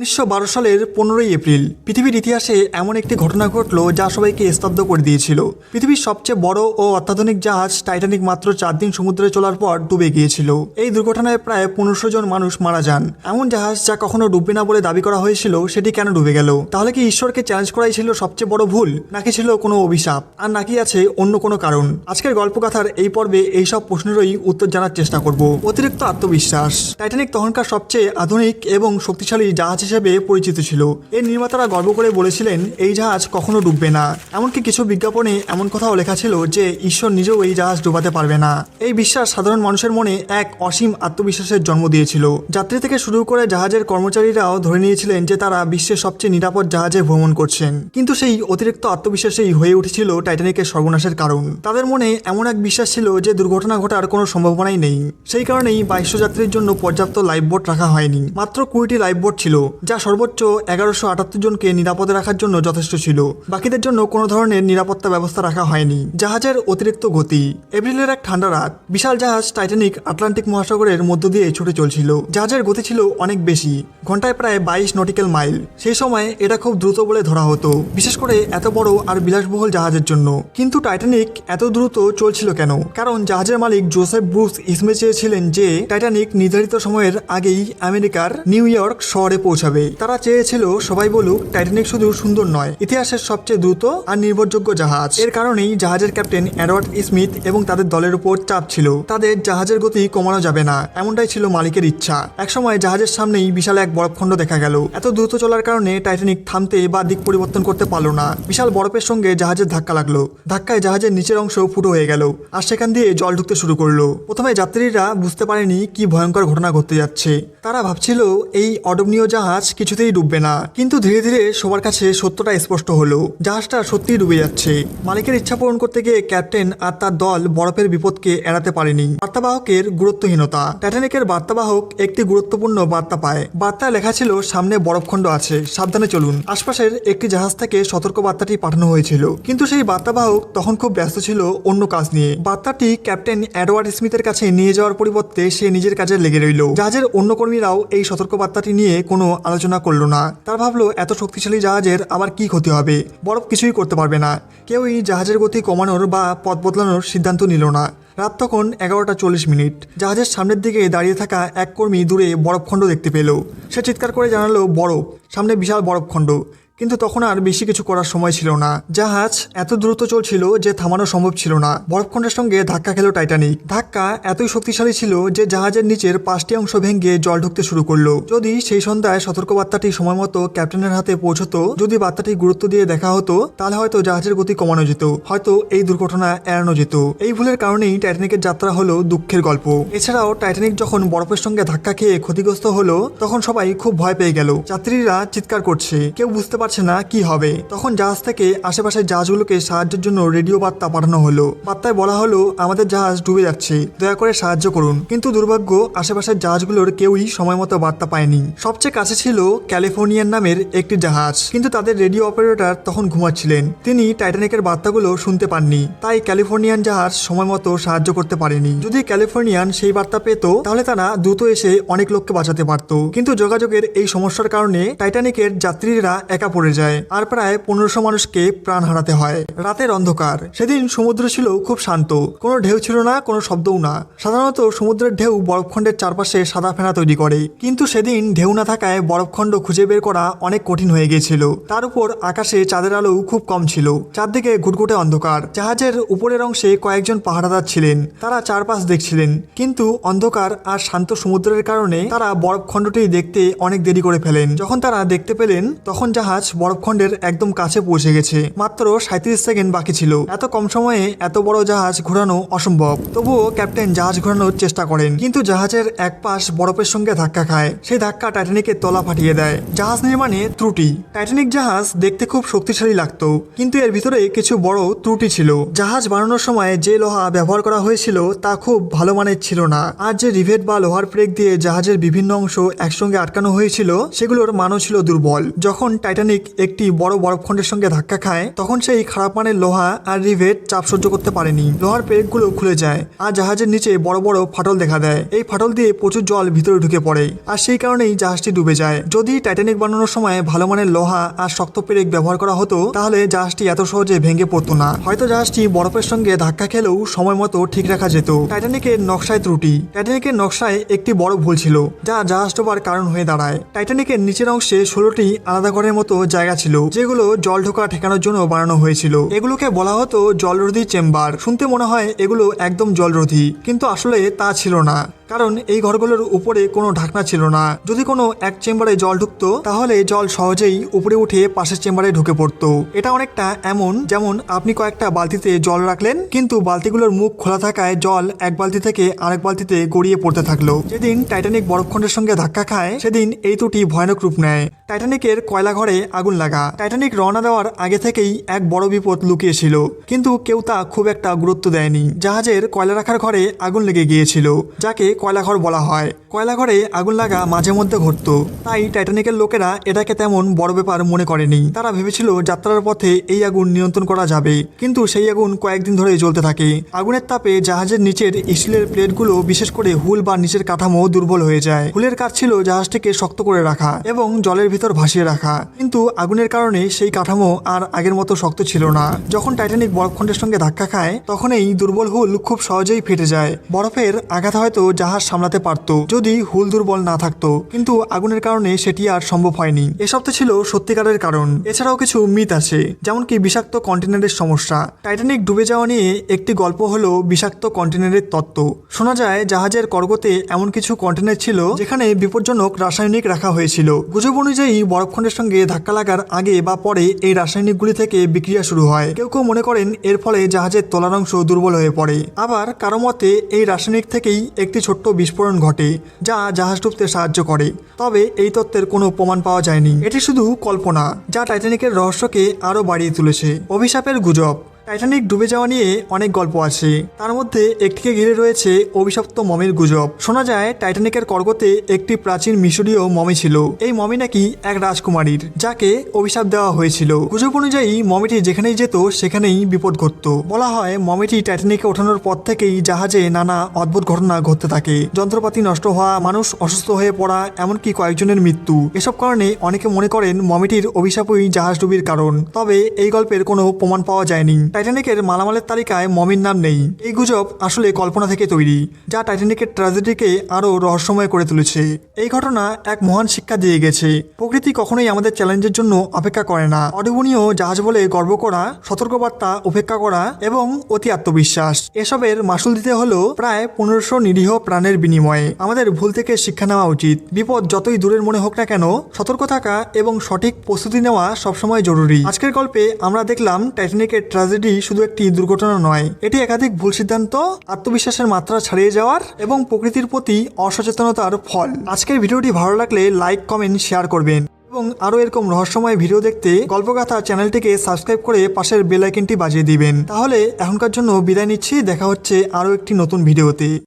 উনিশশো বারো সালের পনেরোই এপ্রিল পৃথিবীর ইতিহাসে এমন একটি ঘটনা ঘটলো যা সবাইকে স্তব্ধ করে দিয়েছিল। পৃথিবীর সবচেয়ে বড় ও অত্যাধুনিক জাহাজ টাইটানিক মাত্র চার দিন সমুদ্রে চলার পর ডুবে গিয়েছিল। এই দুর্ঘটনায় প্রায় পনেরোশো জন মানুষ মারা যান। এমন জাহাজ যা কখনো ডুববে না বলে দাবি করা হয়েছিল, সেটি কেন ডুবে গেল? তাহলে কি ঈশ্বরকে চ্যালেঞ্জ করাই ছিল সবচেয়ে বড় ভুল, নাকি ছিল কোনো অভিশাপ? আর নাকি আছে অন্য কোনো কারণ? আজকের গল্পকথার এই পর্বে এইসব প্রশ্নেরই উত্তর জানার চেষ্টা করব। অতিরিক্ত আত্মবিশ্বাস। টাইটানিক তখনকার সবচেয়ে আধুনিক এবং শক্তিশালী জাহাজ হিসেবে পরিচিত ছিল। এর নির্মাতারা গর্ব করে বলেছিলেন, এই জাহাজ কখনো ডুববে না। এমনকি কিছু বিজ্ঞাপনে এমন কথাও লেখা ছিল যে, ঈশ্বর নিজেও এই জাহাজ ডুবাতে পারবে না। এই বিশ্বাস সাধারণ মানুষের মনে এক অসীম আত্মবিশ্বাসের জন্ম দিয়েছিল। যাত্রী থেকে শুরু করে জাহাজের কর্মচারীরাও ধরে নিয়েছিলেন যে, তারা বিশ্বের সবচেয়ে নিরাপদ জাহাজে ভ্রমণ করছেন। কিন্তু সেই অতিরিক্ত আত্মবিশ্বাসেই হয়ে উঠেছিল টাইটানিকের সর্বনাশের কারণ। তাদের মনে এমন এক বিশ্বাস ছিল যে, দুর্ঘটনা ঘটার কোনো সম্ভাবনাই নেই। সেই কারণেই বাইশশো যাত্রীর জন্য পর্যাপ্ত লাইফ বোট রাখা হয়নি। মাত্র কুড়িটি লাইফ বোট ছিল। যা সর্বোচ্চ এগারোশো আটাত্তর জনকে নিরাপদে রাখার জন্য যথেষ্ট ছিল। বাকিদের জন্য কোনো ধরনের নিরাপত্তা ব্যবস্থা রাখা হয়নি। জাহাজের অতিরিক্ত গতি। এপ্রিলের এক ঠান্ডা রাত, বিশাল জাহাজ টাইটানিক আটলান্টিক মহাসাগরের মধ্য দিয়ে ছুটে চলছিল। জাহাজের গতি ছিল অনেক বেশি, ঘন্টায় প্রায় বাইশ নটিক্যাল মাইল। সেই সময় এটা খুব দ্রুত বলে ধরা হতো, বিশেষ করে এত বড় আর বিলাসবহুল জাহাজের জন্য। কিন্তু টাইটানিক এত দ্রুত চলছিল কেন? কারণ জাহাজের মালিক জোসেফ ব্রুস ইসমে চেয়েছিলেন যে, টাইটানিক নির্ধারিত সময়ের আগেই আমেরিকার নিউ ইয়র্ক শহরে পৌঁছাবে তারা চেয়েছিল সবাই বলুক, টাইটানিক শুধু সুন্দর নয়, ইতিহাসের সবচেয়ে দ্রুত আর নির্ভরযোগ্য জাহাজ। এর কারণেই জাহাজের ক্যাপ্টেন অ্যাডওয়ার্ড স্মিথ এবং তাদের দলের উপর চাপ ছিল। তাদের জাহাজের গতি কমানো যাবে না, এমনটাই ছিল মালিকের ইচ্ছা। একসময় জাহাজের সামনেই বিশাল এক বরফখণ্ড দেখা গেল। এত দ্রুত চলার কারণে টাইটানিক থামতে বা দিক পরিবর্তন করতে পারল না। বিশাল বরফের সঙ্গে জাহাজের ধাক্কা লাগল। ধাক্কায় জাহাজের নিচের অংশ ফুটো হয়ে গেল আর সেখান দিয়ে জল ঢুকতে শুরু করল। প্রথমে যাত্রীরা বুঝতে পারেনি কি ভয়ঙ্কর ঘটনা ঘটতে যাচ্ছে। তারা ভাবছিল, এই অডমনীয় জাহাজ কিছুতেই ডুববে না। কিন্তু ধীরে ধীরে সবার কাছে সত্যটা স্পষ্ট হলো। জাহাজটা সত্যিই ডুবে যাচ্ছে। মালিকের ইচ্ছা পূরণ করতে গিয়ে ক্যাপ্টেন আর তার দল বরফের বিপদকে এড়াতে পারেনি। বার্তাবাহকের গুরুত্বহীনতা। টাইটানিকের বার্তাবাহক একটি গুরুত্বপূর্ণ বার্তা পায়। বার্তায় লেখা ছিল, সামনে বরফখণ্ড আছে, সাবধানে চলুন। আশপাশের একটি জাহাজ থেকে সতর্ক বার্তাটি পাঠানো হয়েছিল। কিন্তু সেই বার্তাবাহক তখন খুব ব্যস্ত ছিল অন্য কাজ নিয়ে। বার্তাটি ক্যাপ্টেন অ্যাডওয়ার্ড স্মিথের কাছে নিয়ে যাওয়ার পরিবর্তে সে নিজের কাজে লেগে রইল। জাহাজের অন্য কর্মীরাও এই সতর্ক বার্তাটি নিয়ে কোনো আলোচনা করল না। তার ভাবলো, এত শক্তিশালী জাহাজের আবার কি ক্ষতি হবে? বরফ কিছুই করতে পারবে না। কেউই জাহাজের গতি কমানোর বা পথ বদলানোর সিদ্ধান্ত নিল না। রাত তখন এগারোটা চল্লিশ মিনিট। জাহাজের সামনের দিকে দাঁড়িয়ে থাকা এক কর্মী দূরে বরফখণ্ড দেখতে পেল। সে চিৎকার করে জানালো, বরফ! সামনে বিশাল বরফখণ্ড। কিন্তু তখন আর বেশি কিছু করার সময় ছিল না। জাহাজ এত দ্রুত চলছিল যে থামানো সম্ভব ছিল না। বরফখণ্ডের সঙ্গে ধাক্কা খেল টাইটানিক। ধাক্কা এতই শক্তিশালী ছিল যে জাহাজের নিচের পাঁচটি অংশ ভেঙে জল ঢুকতে শুরু করল। যদি সেই সন্ধ্যায় সতর্কবার্তাটি সময় মতো ক্যাপ্টেনের হাতে পৌঁছতো, যদি বার্তাটি গুরুত্ব দিয়ে দেখা হতো, তাহলে হয়তো জাহাজের গতি কমানো যেত। হয়তো এই দুর্ঘটনা এড়ানো যেত। এই ভুলের কারণেই টাইটানিকের যাত্রা হলো দুঃখের গল্প। এছাড়াও টাইটানিক যখন বরফের সঙ্গে ধাক্কা খেয়ে ক্ষতিগ্রস্ত হলো, তখন সবাই খুব ভয় পেয়ে গেল। যাত্রীরা চিৎকার করছে। কেউ বুঝতে পারছে না কি হবে। তখন জাহাজ থেকে আশেপাশের জাহাজগুলোকে সাহায্যের জন্য রেডিও বার্তা পাঠানো হলো। বার্তায় বলা হলো, আমাদের জাহাজ ডুবে যাচ্ছে, দয়া করে সাহায্য করুন। কিন্তু দুর্ভাগ্য, আশেপাশের জাহাজগুলোর কেউই সময় মতো বার্তা পায়নি। সবচেয়ে কাছে ছিল ক্যালিফোর্নিয়ান নামের একটি জাহাজ। কিন্তু তাদের রেডিও অপারেটর তখন ঘুমাচ্ছিলেন। তিনি টাইটানিকের বার্তাগুলো শুনতে পাননি। তাই ক্যালিফোর্নিয়ান জাহাজ সময় মতো সাহায্য করতে পারেনি। যদি ক্যালিফোর্নিয়ান সেই বার্তা পেত, তাহলে তারা দ্রুত এসে অনেক লোককে বাঁচাতে পারত। কিন্তু যোগাযোগের এই সমস্যার কারণে টাইটানিকের যাত্রীরা একা পড়ে যায় আর প্রায় পনেরোশো মানুষকে প্রাণ হারাতে হয়। রাতের অন্ধকার। সেদিন সমুদ্র ছিল খুব শান্ত। কোনো ঢেউ ছিল না, কোনো শব্দও না। সাধারণত সমুদ্রের ঢেউ বরফখণ্ডের চারপাশে সাদা ফেনা তৈরি করে। কিন্তু সেদিন ঢেউ না থাকায় বরফখণ্ড খুঁজে বের করা অনেক কঠিন হয়ে গিয়েছিল। তার উপর আকাশে চাঁদের আলো খুব কম ছিল। চারদিকে ঘুটঘুটে অন্ধকার। জাহাজের উপরের অংশে কয়েকজন পাহারাদার ছিলেন। তারা চারপাশ দেখছিলেন। কিন্তু অন্ধকার আর শান্ত সমুদ্রের কারণে তারা বরফখণ্ডটি দেখতে অনেক দেরি করে ফেলেন। যখন তারা দেখতে পেলেন, তখন জাহাজ বরফখণ্ডের একদম কাছে পৌঁছে গেছে। মাত্র সাঁত্রিশ সেকেন্ড বাকি ছিল। এত কম সময়ে এত বড় জাহাজ ঘোরানো অসম্ভব। তবুও ক্যাপ্টেন জাহাজ ঘোরানোর চেষ্টা করেন। কিন্তু জাহাজের এক পাশ বরফের সঙ্গে ধাক্কা খায়। সেই ধাক্কা টাইটানিকের তলা ফাটিয়ে দেয়। জাহাজ নির্মাণে ত্রুটি। টাইটানিক জাহাজ দেখতে খুব শক্তিশালী লাগতো। কিন্তু এর ভিতরে কিছু বড় ত্রুটি ছিল। জাহাজ বানানোর সময় যে লোহা ব্যবহার করা হয়েছিল তা খুব ভালো মানের ছিল না। আর যে রিভেট বা লোহার ব্রেক দিয়ে জাহাজের বিভিন্ন অংশ একসঙ্গে আটকানো হয়েছিল, সেগুলোর মানও ছিল দুর্বল। যখন টাইটানিক টাইটানিক একটি বড় বরফখণ্ডের সঙ্গে ধাক্কা খায়, তখন সেই খারাপ মানের লোহা আর রিভেট চাপ সহ্য করতে পারেনি। লোহার পেরেকগুলো খুলে যায় আর জাহাজের নিচে বড় বড় ফাটল দেখা দেয়। এই ফাটল দিয়ে প্রচুর জল ভিতরে ঢুকে পড়ে আর সেই কারণেই জাহাজটি ডুবে যায়। যদি টাইটানিক বানানোর সময় ভালো মানের লোহা আর শক্ত পেরেক ব্যবহার করা হতো, তাহলে জাহাজটি এত সহজে ভেঙে পড়তো না। হয়তো জাহাজটি বরফের সঙ্গে ধাক্কা খেলেও সময় মতো ঠিক রাখা যেত। টাইটানিকের নকশায় ত্রুটি। টাইটানিকের নকশায় একটি বড় ভুল ছিল, যা জাহাজ ডোবার কারণ হয়ে দাঁড়ায়। টাইটানিকের নিচের অংশে ষোলোটি আলাদা ঘরের মতো জায়গা ছিল, যেগুলো জল ঢোকা ঠেকানোর জন্য বানানো হয়েছিল। এগুলোকে বলা হতো জলরোধী চেম্বার। শুনতে মনে হয় এগুলো একদম জলরোধী, কিন্তু আসলে তা ছিল না। কারণ এই ঘরগুলোর উপরে কোনো ঢাকনা ছিল না। যদি কোনো এক চেম্বারে জল ঢুকতো, তাহলে জল সহজেই উপরে উঠে পাশের চেম্বারে ঢুকে পড়তো। এটা অনেকটা এমন যেমন আপনি কয়েকটা বালতিতে জল রাখলেন, কিন্তু বালতিগুলোর মুখ খোলা থাকায় জল এক বালতি থেকে আরেক বালতিতে গড়িয়ে পড়তে থাকল। যেদিন টাইটানিক বরফখণ্ডের সঙ্গে ধাক্কা খায়, সেদিন এই দুটি ভয়ানক রূপ নেয়। টাইটানিকের কয়লা ঘরে আগুন লাগা। টাইটানিক রওনা দেওয়ার আগে থেকেই এক বড় বিপদ লুকিয়েছিল কিন্তু কেউ তা খুব একটা গুরুত্ব দেয়নি। জাহাজের কয়লা রাখার ঘরে আগুন লেগে গিয়েছিল, যাকে কয়লাঘর বলা হয়। কয়লাঘরে আগুন লাগা মাঝে মধ্যে ঘটতো, তাই টাইটানিকের লোকেরা এটাকে তেমন বড় ব্যাপার মনে করেনি। তারা ভেবেছিল যাত্রার পথে এই আগুন নিয়ন্ত্রণ করা যাবে, কিন্তু সেই আগুন কয়েকদিন ধরে জ্বলতে থাকে। আগুনের তাপে জাহাজের নিচের স্টিলের প্লেটগুলো বিশেষ করে হুল বা নিচের কাঠামো দুর্বল হয়ে যায়। হুলের কাজ ছিল জাহাজটিকে শক্ত করে রাখা এবং জলের ভিতর ভাসিয়ে রাখা। কিন্তু আগুনের কারণে সেই কাঠামো আর আগের মতো শক্ত ছিল না। যখন টাইটানিক বরফখণ্ডের সঙ্গে ধাক্কা খায় তখন এই দুর্বল হুল খুব সহজেই ফেটে যায়। বরফের আঘাত হয়তো জাহাজ সামলাতে পারত, যদি হুল দুর্বল না থাকতো। কিন্তু আগুনের কারণে সেটি আর সম্ভব হয়নি। এসব তো ছিল সত্যিকারের কারণ। এছাড়াও কিছু মিথ আছে, যেমন কি বিষাক্ত কন্টেনারের সমস্যা। টাইটানিক ডুবে যাওয়া নিয়ে একটি গল্প হলো বিষাক্ত কন্টেনারের তত্ত্ব। শোনা যায়, জাহাজের কর্গতে এমন কিছু কন্টেনার ছিল, যেখানে বিপজ্জনক রাসায়নিক রাখা হয়েছিল। গুজব অনুযায়ী বরফখণ্ডের সঙ্গে ধাক্কা লাগার আগে বা পরে এই রাসায়নিকগুলি থেকে বিক্রিয়া শুরু হয়। কেউ কেউ মনে করেন এর ফলে জাহাজের তলার অংশ দুর্বল হয়ে পড়ে। আবার কারও মতে এই রাসায়নিক থেকেই একটি ছোট্ট বিস্ফোরণ ঘটে, যা জাহাজ ডুবতে সাহায্য করে। তবে এই তত্ত্বের কোনো প্রমাণ পাওয়া যায়নি। এটি শুধু কল্পনা, যা টাইটানিকের রহস্যকে আরও বাড়িয়ে তুলেছে। অভিশাপের গুজব টাইটানিক ডুবে যাওয়া নিয়ে অনেক গল্প আছে। তার মধ্যে একটিকে ঘিরে রয়েছে অভিশপ্ত মমির গুজব। শোনা যায় টাইটানিকের কর্গতে একটি প্রাচীন মিশরীয় মমি ছিল। এই মমি নাকি এক রাজকুমারীর, যাকে অভিশাপ দেওয়া হয়েছিল। গুজব অনুযায়ী, মমিটি যেখানেই যেত, সেখানেই বিপদ ঘটত। বলা হয়, মমিটি টাইটানিকে ওঠানোর পর থেকেই জাহাজে নানা অদ্ভুত ঘটনা ঘটতে থাকে। যন্ত্রপাতি নষ্ট হওয়া, মানুষ অসুস্থ হয়ে পড়া, এমনকি কয়েকজনের মৃত্যু। এসব কারণে অনেকে মনে করেন, মমিটির অভিশাপই জাহাজ ডুবির কারণ। তবে এই গল্পের কোনো প্রমাণ পাওয়া যায়নি। টাইটানিকের মালামালের তালিকায় মমির নাম নেই। এই গুজব আসলে কল্পনা থেকে তৈরি, যা টাইটানিকের ট্র্যাজেডিকে আরও রহস্যময় করে তুলেছে। এই ঘটনা এক মহান শিক্ষা দিয়ে গেছে। প্রকৃতি কখনোই আমাদের চ্যালেঞ্জের জন্য অপেক্ষা করে না। অডুবনীয় জাহাজ বলে গর্ব করা, সতর্কবার্তা উপেক্ষা করা এবং অতি আত্মবিশ্বাস। এসবের মাসুল দিতে হলো প্রায় পনেরোশো নিরীহ প্রাণের বিনিময়ে আমাদের ভুল থেকে শিক্ষা নেওয়া উচিত। বিপদ যতই দূরের মনে হোক না কেন, সতর্ক থাকা এবং সঠিক প্রস্তুতি নেওয়া সবসময় জরুরি। আজকের গল্পে আমরা দেখলাম টাইটানিকের ট্র্যাজেডি শুধু একটি দুর্ঘটনা নয়, এটি একাধিক ভুল সিদ্ধান্ত, আত্মবিশ্বাসের মাত্রা ছাড়িয়ে যাওয়ার এবং প্রকৃতির প্রতি অসচেতনতার ফল। আজকের ভিডিওটি ভালো লাগলে লাইক, কমেন্ট, শেয়ার করবেন এবং আরও এরকম রহস্যময় ভিডিও দেখতে গল্পকথা চ্যানেলটিকে সাবস্ক্রাইব করে পাশের বেল বাজিয়ে দিবেন। তাহলে এখনকার জন্য বিদায় নিচ্ছি, দেখা হচ্ছে আরও একটি নতুন ভিডিওতে।